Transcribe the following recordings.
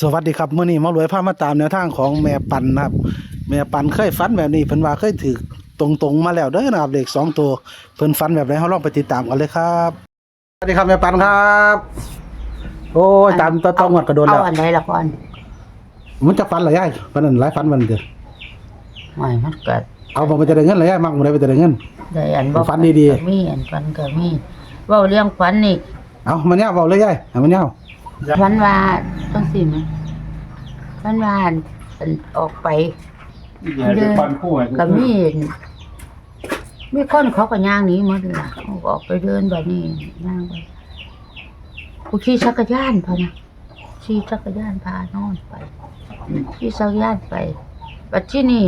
สวัสดีครับเมื้อนี้มารวยพามาตามแนวทางของแม่ปันนะครับแม่ปันเคยฝันแบบนี้เพิ่นว่าเคยถือตรงๆมาแล้วเด้อนะครับเลขสองตัวเพิ่นฝันแบบไหนเฮาลองไปติดตามกันเลยครับสวัสดีครับแม่ปันครับ โอ้ยตามต้องวัดกระโดนแล้วเอาอันไหนละก่อนมันจะฝันหรอยายวันนั้นหลายฝันวันเด้อไม่มันเก็เอาบ่มันจะได้เงินหรอยายมักบ่ได้ไปจะได้เงินได้อันบ่ฝันดีๆมีอันฝันก็มีเว้าเรื่องฝันนี่เอามันยาวเว้าเลยยายเอามันยาว ฝันว่าจังซี่แหมฝันว่าอันอันออกไปอย่าไปปันคู่ให้ก็มีมีคนเขาก็ย่างหนี้หมดล่ะเขาก็ออกไปเดินแบบนี้ย่างไปกูขี่จักรยานพะนะขี่จักรยานพานอนไปขี่จักรยานไปบัดที่นี่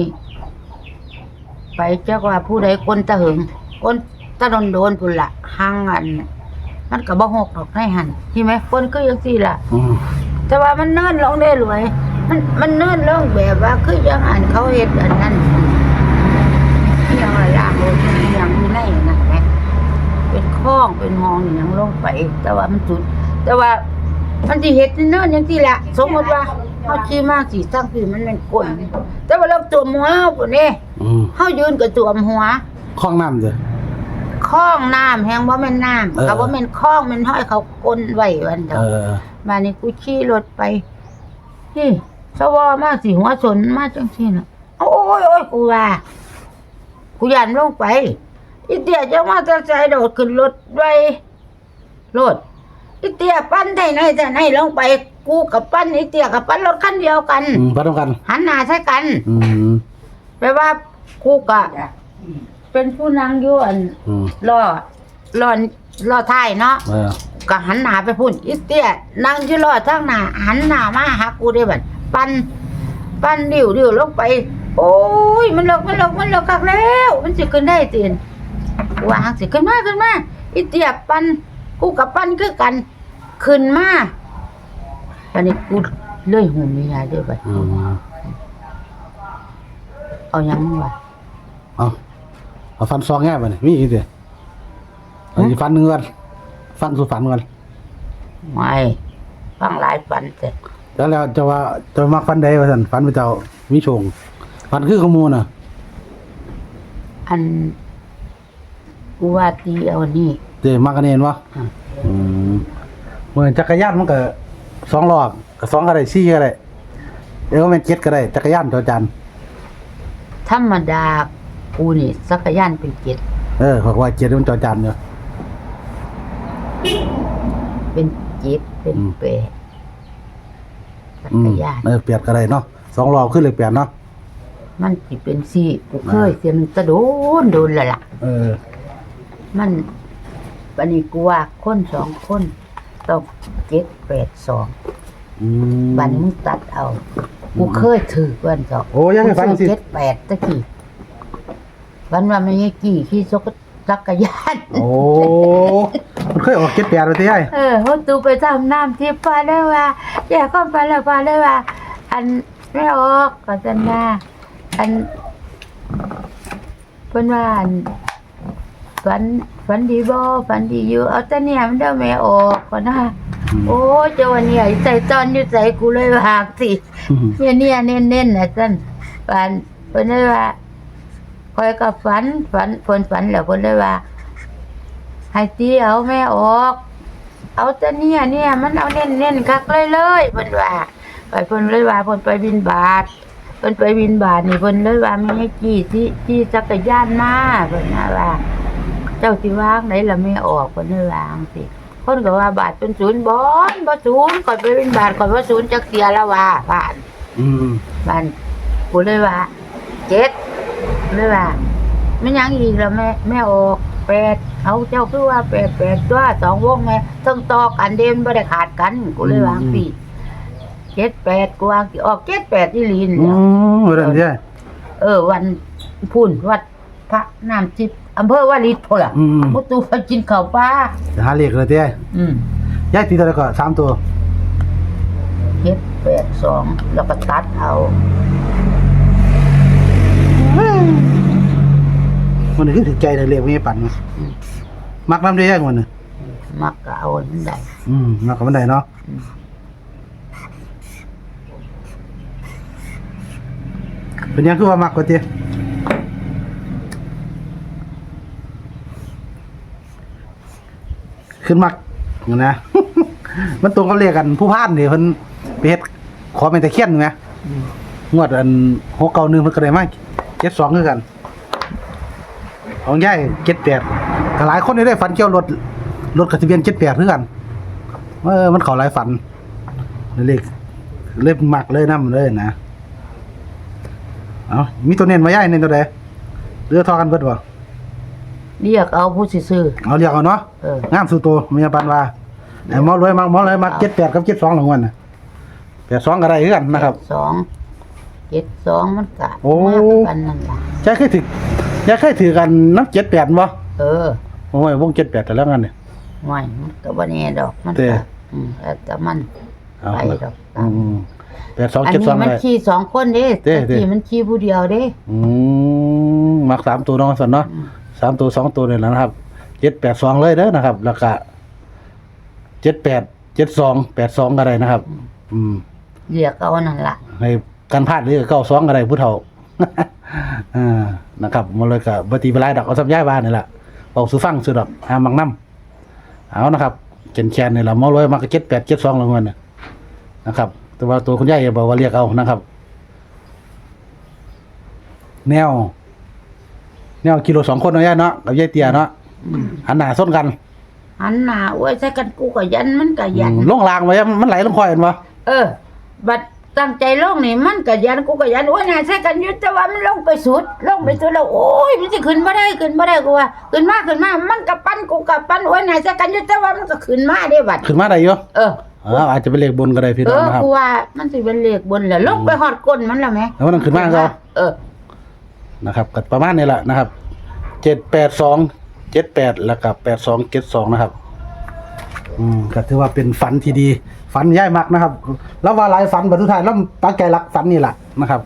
ไปเจ้าว่าผู้ใดคนตะหึงคนตะโดนโดนพุ่นละห่างอัน มันก็บ่หกดอกในหันใช่ไหมคนก็ยังสี่ล่ะอืมแต่ว่ามันเนิ่นลงได้รวย มันมันเนิ่นลงแบบว่าคือยังอันเขาเฮ็ดอันนั้นที่ยังละลางโอ้ยยังมีในนั่นแหมเป็นคลองเป็นห้องนี่ยังลงไป แต่ว่ามันจุด แต่ว่ามันสิเฮ็ดเนิ่นจังซี่ล่ะสมมติว่าเฮาขี่มาสิสร้างคือมันเป็นก้นแต่ว่าเราตัวหัวเฮาพุ่นนี่อืมเฮายืนกับตัวหัว คล้องน้ำเด้อ คลองน้ำแฮงบ่แม่นน้ำเออก็บ่แม่นคลองแม่นห้อยเขาก้นไว้วันเดียเอวอมานี่กูขี่รถไปนี่สวอมาสิหัวชนมาจังซี่น่ะโอ้ยโอ้ยกูว่ากูยันลงไปอีเตี้ยจะมาจะใจโดดขึ้นรถไว้รถอีเตี้ยปั้นได้ไหนแต่ไหนลงไป กูกับปั้นอีเตี้ยกับปั้นรถคันเดียวกันอืมพร้อมกันหันหน้าใส่กันอืมแปลว่ากูกะ เป็นผู้นั่งอยู่อันอืมรอรอรอท้ายเนาะเออก็หันหน้าไปพุ่นอีเตี้ยนั่งอยู่รอทางหน้าหันหน้ามาหากูได้บัดปันปันดิวดิวลงไป โอ้ยมันลกมันลกมันลกกักแล้ว มันสิขึ้นได้ตีนวางสิขึ้นมาขึ้นมาอีเตี้ยปันกูกับปันคือกัน ขึ้นมาวันนี้กูเลยหูมียาด้วยบัดอืมเอายังวะเอา เอาฟันซองแง่ไปนี่มีอีกเดียวเอาอีกฟันหนึ่งก่อนฟันสู่ฟันก่อนไม่ฟังหลายปันแต่แล้วแล้วจะว่าจะมักฟันใดวะสันฟันพระเจ้าวิชงฟันคือขโมยน่ะ อันกูว่าตีเอานี่เจมักกันเองวะอืมอืมเหมือนจักรยานมันก็สองล้อก็สองก็ได้สี่ก็ได้เดี๋ยวมันเจ็ดก็ได้จักรยานจอจันธรรมดา กูนี่สักรยานเป็นเจ็ดเออเขาก็ว่าเจ็ดมันจอจันอยู่เป็นเจ็ดเป็นอืม แปดสัอืกมรยานเออเปลี่ยนก็ได้เนาะสองล้อขึ้นเลยเปลี่ยนเนาะมันสิเป็นสี่กูเคยเสียมันตะโดนโดนและล่ะ เออ มันวันนี้กูว่าคนสองคนต้องเจ็ดแปดสองอืม วันมึงตัดเอา กูเคยถือวันสองโอ้ยังไม่ฟังสิ เจ็ดแปดตะกี้ วันว่าไม่ใช่กี่ขี่ซกจักรยาน โอ้มันเคยออกเจ็ดแปดเลยที่ไอ้เออเขาตูไปทำน้ำที่ปลาได้ว่าแย่ก็ปลาแล้วปลาได้ว่า อันไม่ออกก็จะนาอันเพิ่นว่าอันฝันฝันดีบ่ฝันดีอยู่เอาแต่เนี่ยมันเด้อแม่ออกก่อนนะโอ้เจ้าวันเนี่ยใส่ตอนอยู่ใส่กูเลยว่าหากสิอืมเนี่ยเนี่ยเน้นเน้นๆนะจันฝันเพิ่นเลยว่า คอยกับฝันฝันเพิ่นฝันแล้วเพิ่นเลยว่า ให้ตีเอาแม่ออก เอาแต่เนี่ยเนี่ยมันเอาเน้นเน้นๆคักเลยเลยเพิ่นว่าไปเพิ่นเลยว่าเพิ่นไปบินบาทเพิ่นไปบินบาทนี่เพิ่นเลยว่าไม่ให้จี้ที่จี้จักรยานมาเพิ่นน่ะว่า เจ้าสิวางไหนล่ะไม่ออกเพิ่นเลยว่าจังซี่คนก็ว่าบาทเป็นศูนย์บ่อนบ่ศูนย์ก่อนไปบินบาทก่อนว่าศูนย์จักเสียแล้วว่าผ่านอืมบ้านกูเลยว่าเจ็ด เลยว่าไม่ยังอีกแล้วแม่แม่ออกแปดเอาเจ้าคือว่าแปดแปดตัวสองวงแม่ต้องต่อกันเดมไม่ได้ขาดกันกูเลยวางสี่เจ็ดแปดกูวางสิออกเจ็ดแปดที่ลีนอืมเรื่องที่ไอ้เออ วันพุ่นวัดพระน้ำทิพย์อำเภอวาริดพอละอืมมุตูไปกินข้าวปลาจะหาเลขเลยที่ไอ้อืมยายตีตัวไหนก่อนสามตัวเจ็ดแปดสองแล้วก็ตัดเอา มันคือถึงใจแต่เลขนี้ปั่นมักน้ำได้ยากมันน่ะมักก็เอาอันใดอืมมักกับมันใดเนาะเป็นยังคือว่ามักกว่าเตี้ขึ้นมักนะ มันตรงกับเรียกกันผู้พานเดี๋ยวเพิ่นเป็ดขอเป็นตะเคียนไงงวดอันหกเก้าหนึ่งเพิ่นก็ได้มาเจ็ดสองคือกัน ของย่ายเจ็ดแปดก็หลายคนนี่ได้ฝันเกี่ยวรถรถกับทะเบียนเจ็ดแปดคือกันเออมันเขาหลายฝันเลขเล่มมักเลยนํเลยนะเอามีตัวเน้นมาย่ายเน้นตัวใดเรือทอกันเบิดบ่เรียกเอาผู้สิซื้อเอาเรียกเอาเนาะเอองามสุดตัวมีปันว่าไอ้หมอรวยมักหมอรวยมักเจ็ดแปดกับเจ็ดสองหลังวันน่ะแปดสองก็ได้คือกันนะครับสองเจ็ดสองมันกะโอ้มากกันนั่นล่ะยายเคยถือ ยายเคยถือกันนับเจ็ดแปดบ่เออโอ้ยวงเจ็ดแปดแต่แล้วกันเนี่ย ไม่มันก็บ่แน่ดอกมันเด้ก็อืมแล้วแต่มันเอาไปละดอกอืมแปดสองอันเจ็ดสนี้องมันได้ขี่สองคนเด้เด้แต่เด้ที่มันขี่ผู้เดียวเด้ อืมมักสามตัวน้องสันเนาะสามตัวสองตัวเนี่ยนะครับเจ็ดแปดสองเลยเด้อนะครับ แล้วก็เจ็ดแปดเจ็ดสองแปดสองก็ได้นะครับ อืม เรียกเอานั่นล่ะให้กันพลาดหรือเก้าสองก็ได้ผู้เฒ่า อ่านะครับมาเลยกับบตีบลายดอกเอาสับย้ายบ้านนี่แหละบอกสุฟังสุดดอกอามังน้ำเอานะครับเกนแคนนี่แหละมอลอยมากเจ็ดแปดเจ็ดสองลงเงินน่ะนะครับ แต่ว่าตัวคุณยายบอกว่าเรียกเอานะครับ แนว แนวกิโลสองคนเนาะยายเนาะกับยายเตียเนาะหันหน้าส้นกันหันหน้าโอ้ยใส่กันกูก็ยันมันก็ยันอืมลงรางไว้มันไหลลงคอยเห็นปะเออบัด ตั้งใจลงนี่มันก็ยันกูก็ยันโอ้ยน่าใส่กันอยู่แต่ว่ามันลงไปสุดลงไปสุดแล้วโอ้ยมันสิขึ้นบ่ได้ขึ้นบ่ได้กูว่าขึ้นมาขึ้นมามันก็ปั้นกูก็ปั้นโอ้ยน่าใส่กันอยู่แต่ว่ามันก็ขึ้นมาได้บัดขึ้นมาได้อยู่เอออ๋ออาจจะเป็นเลขบนก็ได้พี่เอน้องอนะครับ กูว่ามันสิเป็นเลขบนแหละลงไปฮอดก้นมันแล้วแหมแล้วมันขึ้นมาก็ เออ นะครับก็ประมาณนี้แหละนะครับเจ็ดแปดสองเจ็ดแปดแล้วกับแปดสองเจ็ดสองนะครับ อืมก็ถือว่าเป็นฝันที่ดี ฝันย่ายมักนะครับ แล้วว่าหลายฝันบรรทุกทายแล้วตั้งใจรักฝันนี่แหละนะครับ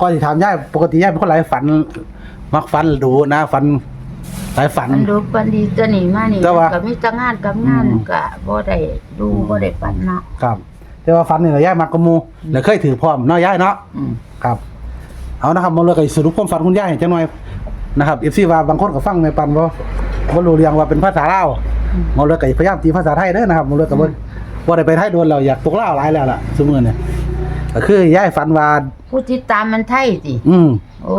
ก็ที่ถามย่ายปกติย่ายเป็นคนหลายฝัน มักฝันดูนะฝันหลายฝัน มันดูปันดีตัวนี้มานี่แต่ว่าก็มีแต่งานกับงานอืม ก็บ่ได้ดูบ่ได้ปันเนาะครับแต่ว่าฝันนี่แหละย่ายมักกระมูแล้วเคยถือพร้อมเนาะย่ายเนาะ อืม ครับเอานะครับมาเลยกับสรุปความฝันคุณย่าให้จังหน่อยนะครับเอฟซีว่าบางคนก็ฟังไม่ปันว่าว่ารู้เรียงว่าเป็นภาษาลาว มาเลยกับพยายามตีภาษาไทยเด้อนะครับมาเลยกับว่าว่าได้ไปไทยโดนเราอยากตกลาวหลายแล้วล่ะสมมือเนี่ยก็คือย่ายฝันว่าผู้ติดตามมันไทยสิอืม โอ้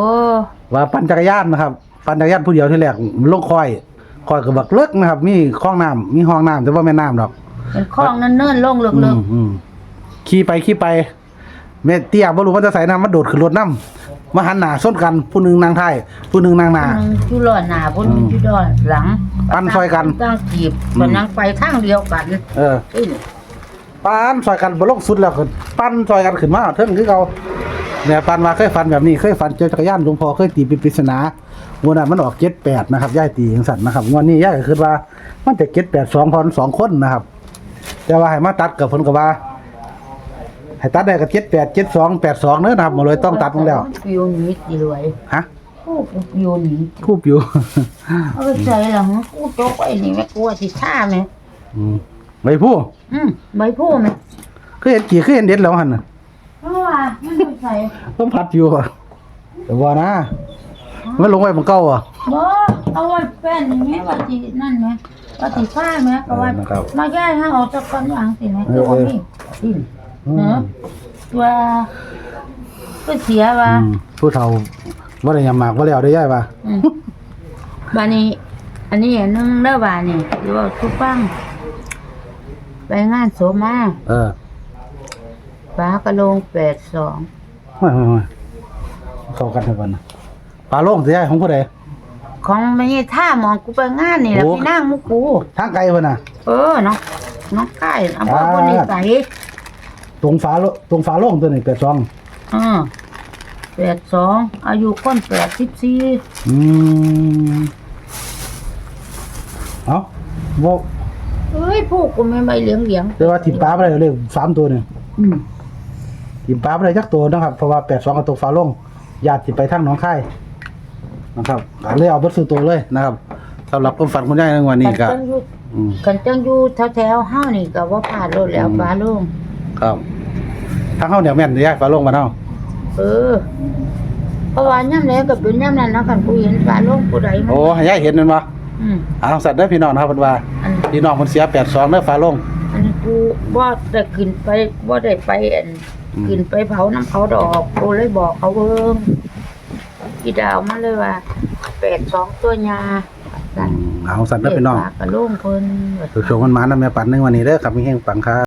ว่าปั่นจักรยานนะครับปั่นจักรยานผู้เดียวที่แรกลงคอยคอยกับบักเลิกนะครับ มีคลองน้ำมีห้องน้ำแต่ว่าแม่น้ำดอกเป็นคลองเนิ่นๆลงลึอืกมอืมขี่ไปขี่ไป แม่เตี้ยบ่รู้ว่าจะใส่น้ำมันโดดขึ้นรถน้ำ มาหันหน้าส้นกันผู้หนึงนางไทายผู้หนึงนางหๆนาผู้หนึงอยู่ล้อหน้าผู้หนึงอยู่ล้อหลังปั้นซอยกัน ตั้งจีบอืมมันนั่งไปทางเดียวกันเอออื้อปั้นซอยกันบ่ลงสุดแล้วก็ปั้นซอยกันขึ้นมาเทิงคือเขาเนี่ยปั้นมาเคยฝันแบบนี้เคยฝันเจอจักรยานหลวงพ่อเคยตีเป็นปริศนางวดนั้นมันออก78นะครับย่ายตีจังซั่นนะครับงวดนี้ย่ายก็คิดว่ามันจะ782พรสองคนนะครับ แต่ว่าให้มาตัดกับเพิ่นก็ว่า ให้ตัดได้ก็78 72 82เจ็ด้อนะครับหมาเลยต้องตัดลงแล้วฟิวหนีกี่รวยฮะกูฟิวหนีคูบอยู่ เอาไปใส่หลังกูตกไอ้นี่แม่กลัวสิท่าแม่อืมไม่พูดอืมใบพูแม่คือเห็นกี่คือเห็นเด็ดแล้วหันน่ะเพราะว่ามันไปใส่ต้องพัดอยู่อะแต่ว่านะมันลงไว้บนเก่าอะบ่เอาไว้แป้นนี่แม่ว่าสินั่นแม่ว่าสิท่าแม่ก็ว่ามาแก้ให้ออกจากก่อนอย่างสิแม่เอคือว่านี่ เนมอะว่าก็เสียว่าอืมผู้เฒ่าว่าได้ยำหมากว่าแล้วได้ย่ายป่ะอืมบานี้ อันนี้อันนึงเด้อบานี่หรือว่าทุกฟังไปงานโสมาเออฟ้ากระโลงแปดสองไม่ไม่ไม่เข้ากันเท่ากันนะปลาโล่งสิย่ายของผู้ใด ของไม่ใช่ท่ามองกูไปงานนี่แหละโอ้ พี่นั่งมุกกู ทางไกลเพิ่นน่ะ เออน้องน้องใกล้อำเภออ่าพนิสัย ตรงฝาโลตรงฝาโล่งตัวนี้82อือแปดสองอายุคนแปดสิบสี่อืมเอ้าบ่เอ้ยพวกกูไม่ไม่เลี้ยงเลี้ยงแต่ว่าทิมปลาบ่ได้เลขสามตัวนี่อืมทิมปลาบ่ได้จักตัวนะครับเพราะว่า82กับตกฝาโล่งญาติสิไปทางหนองคายนะครับก็เลยเอาเบิดซื้อตัวเลยนะครับสำหรับความฝันคุณยายในวันนี้กันก็จังอยู่อืม กันจังอยู่แถวๆเฮานี่ก็บ่พลาดรถแล้วอืม ฟ้าโลุง ครับทางเฮาเนี่ยแม่นยายฝาโล่งบ้านเฮาเออเพราะว่าย่ำไหนก็เป็นย่ำนั้นนะคันผู้เห็นฟ้าลงผู้ใดมันโอ้ให้ยายเห็นนั่นบ่อืมอ่าสัตว์เด้อพี่น้องนะครับเพิ่นว่าอันพี่น้องเพิ่นเสีย82เด้อฟ้าลง อันนี้กูบ่ได้ขึ้นไปบ่ได้ไปอันอืม ขึ้นไปเผาน้ำเขาดอกกูเลยบอกเขาเบิ่งพี่ดาวมาเลยว่าแปดสองตัวยาอืมเอาสัตว์เด้อพี่น้องเด็กฝากกระโล่งเพิ่นโชว์มันมานะแม่ปันหนึงวันนี้เด้อครับมีแห่งปังครับ